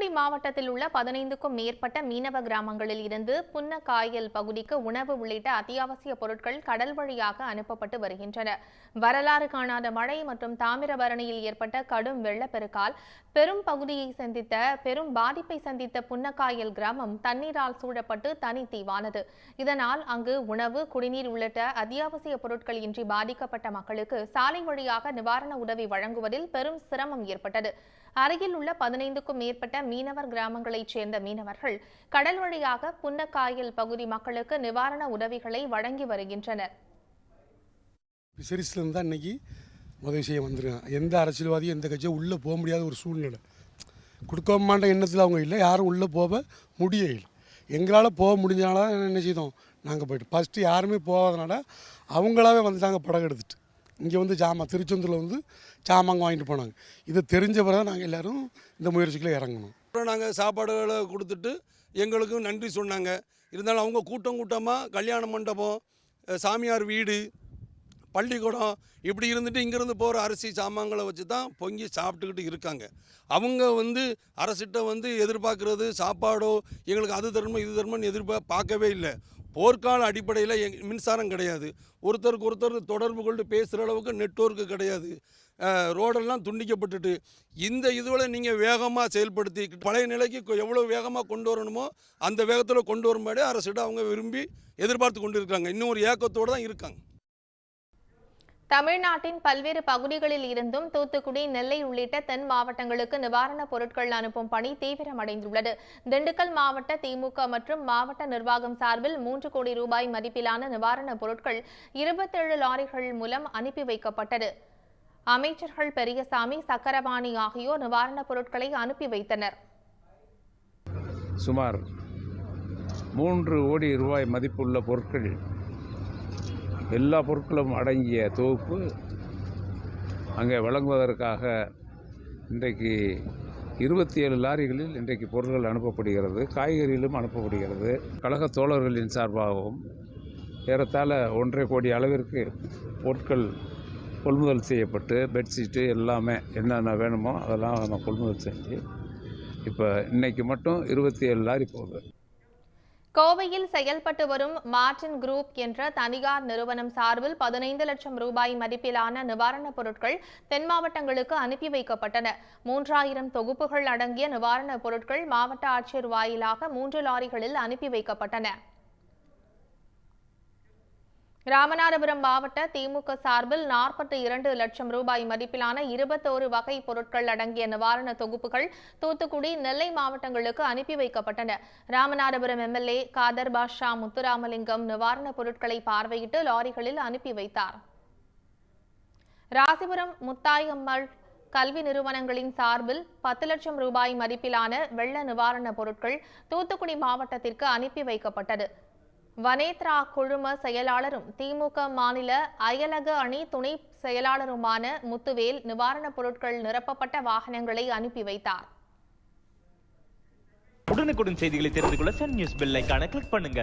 தூத்துக்குடி மாவட்டத்தில் உள்ள பதினைந்துக்கும் மேற்பட்ட மீனவ கிராமங்களில் இருந்து புன்ன காயல் பகுதிக்கு உணவு உள்ளிட்ட அத்தியாவசிய பொருட்கள் கடல் வழியாக அனுப்பப்பட்டு வருகின்றன. வரலாறு காணாத மழை மற்றும் தாமிரபரணியில் ஏற்பட்ட கடும் வெள்ளப்பெருக்கால் பெரும் பகுதியை சந்தித்த பெரும் பாதிப்பை சந்தித்த புன்னக்காயல் கிராமம் தண்ணீரால் சூழப்பட்டு தனி தீவானது இதனால் அங்கு உணவு குடிநீர் உள்ளிட்ட அத்தியாவசிய பொருட்கள் இன்றி பாதிக்கப்பட்ட மக்களுக்கு சாலை வழியாக நிவாரண உதவி வழங்குவதில் பெரும் சிரமம் ஏற்பட்டது. அருகில் உள்ள பதினைந்துக்கும் மேற்பட்ட மீனவர் கிராமங்களைச் சேர்ந்த மீனவர்கள் கடல் வழியாக புன்னக்காயல் பகுதி மக்களுக்கு நிவாரண உதவிகளை வழங்கி வருகின்றனர். ஃபிஷரிஸ்லேருந்து தான் இன்றைக்கி உதவி செய்ய வந்திருக்காங்க எந்த அரசியல்வாதியும் எந்த கட்சியும் உள்ளே போக முடியாத ஒரு சூழ்நிலை. கொடுக்க மாட்ட எண்ணத்தில் அவங்க இல்லை யாரும் உள்ளே போக முடியல எங்களால் போக முடிஞ்சனால என்ன செய்தோம்? நாங்கள் போயிட்டு ஃபஸ்ட்டு யாருமே போகாதனால அவங்களாவே வந்துட்டாங்க படகு எடுத்துட்டு இங்கே வந்து ஜாமான் திருச்செந்தூரில் வந்து ஜாமாங்க வாங்கிட்டு போனாங்க. இது தெரிஞ்ச பிறகு நாங்கள் எல்லோரும் இந்த முயற்சிக்குள்ளே இறங்கணும். அப்புறம் நாங்கள் சாப்பாடுகளை கொடுத்துட்டு எங்களுக்கும் நன்றி சொன்னாங்க. இருந்தாலும் அவங்க கூட்டம் கூட்டமாக கல்யாண மண்டபம் சாமியார் வீடு பள்ளிக்கூடம் இப்படி இருந்துட்டு இங்கேருந்து போகிற அரிசி சாமான்களை வச்சு தான் பொங்கி சாப்பிட்டுக்கிட்டு இருக்காங்க. அவங்க வந்து அரசிட்ட வந்து எதிர்பார்க்குறது சாப்பாடோ எங்களுக்கு அது தரணும் இது தரணும்னு எதிர்பார்க்கவே பார்க்கவே இல்லை. போர்க்கால அடிப்படையில் எங் மின்சாரம் கிடையாது. ஒருத்தருக்கு ஒருத்தர் தொடர்பு கொண்டு பேசுகிற அளவுக்கு நெட்வொர்க்கு கிடையாது. ரோடெல்லாம் துண்டிக்கப்பட்டுட்டு இந்த இதுவில் நீங்கள் வேகமாக செயல்படுத்தி பழைய நிலைக்கு எவ்வளோ வேகமாக கொண்டு வரணுமோ அந்த வேகத்தில் கொண்டு வரும்படி அரசிடம் அவங்க விரும்பி எதிர்பார்த்து கொண்டு இருக்காங்க. இன்னும் ஒரு ஏக்கத்தோடு தான் இருக்காங்க. தமிழ்நாட்டின் பல்வேறு பகுதிகளில் இருந்தும் தூத்துக்குடி நெல்லை உள்ளிட்ட தென் மாவட்டங்களுக்கு நிவாரணப் பொருட்கள் அனுப்பும் பணி தீவிரமடைந்துள்ளது. திண்டுக்கல் மாவட்ட திமுக மற்றும் மாவட்ட நிர்வாகம் சார்பில் மூன்று கோடி ரூபாய் மதிப்பிலான நிவாரணப் பொருட்கள் இருபத்தேழு லாரிகள் மூலம் அனுப்பி வைக்கப்பட்டது. அமைச்சர்கள் பெரியசாமி சக்கரபாணி ஆகியோர் நிவாரணப் பொருட்களை அனுப்பி வைத்தனர். சுமார் மூன்று கோடி ரூபாய் மதிப்புள்ள பொருட்கள் எல்லா பொருட்களும் அடங்கிய தொகுப்பு அங்கே வழங்குவதற்காக இன்றைக்கு இருபத்தி ஏழு லாரிகளில் இன்றைக்கு பொருட்கள் அனுப்பப்படுகிறது காய்கறிகளும் அனுப்பப்படுகிறது. கழக தோழர்களின் சார்பாகவும் ஏறத்தாழ ஒன்றரை கோடி அளவிற்கு பொருட்கள் கொள்முதல் செய்யப்பட்டு பெட்ஷீட்டு எல்லாமே என்னென்ன வேணுமோ அதெல்லாம் நம்ம கொள்முதல் செஞ்சு இப்போ இன்றைக்கி மட்டும் இருபத்தி ஏழு லாரி போகுது. கோவையில் செயல்பட்டு வரும் மார்டின் குரூப் என்ற தனியார் நிறுவனம் சார்பில் பதினைந்து லட்சம் ரூபாய் மதிப்பிலான நிவாரணப் பொருட்கள் தென் மாவட்டங்களுக்கு அனுப்பி வைக்கப்பட்டன. மூன்றாயிரம் தொகுப்புகள் அடங்கிய நிவாரணப் பொருட்கள் மாவட்ட ஆட்சியர் வாயிலாக மூன்று லாரிகளில் அனுப்பி வைக்கப்பட்டன. ராமநாதபுரம் மாவட்ட திமுக சார்பில் நாற்பத்தி இரண்டு லட்சம் ரூபாய் மதிப்பிலான இருபத்தோரு வகை பொருட்கள் அடங்கிய நிவாரண தொகுப்புகள் தூத்துக்குடி நெல்லை மாவட்டங்களுக்கு அனுப்பி வைக்கப்பட்டன. ராமநாதபுரம் எம்எல்ஏ காதர் பாஷா முத்துராமலிங்கம் நிவாரணப் பொருட்களை பார்வையிட்டு லாரிகளில் அனுப்பி வைத்தார். ராசிபுரம் முத்தாயம்மாள் கல்வி நிறுவனங்களின் சார்பில் பத்து லட்சம் ரூபாய் மதிப்பிலான வெள்ள நிவாரணப் பொருட்கள் தூத்துக்குடி மாவட்டத்திற்கு அனுப்பி வைக்கப்பட்டது. வனேத்ரா குழும செயலாளரும் திமுக மாநில அயலக அணி துணை செயலாளருமான முத்துவேல் நிவாரணப் பொருட்கள் நிரப்பப்பட்ட வாகனங்களை அனுப்பி வைத்தார். உடனுக்குடன் செய்திகளை தெரிந்து கொள்ள சன் நியூஸ் பெல் ஐகானை கிளிக் பண்ணுங்க.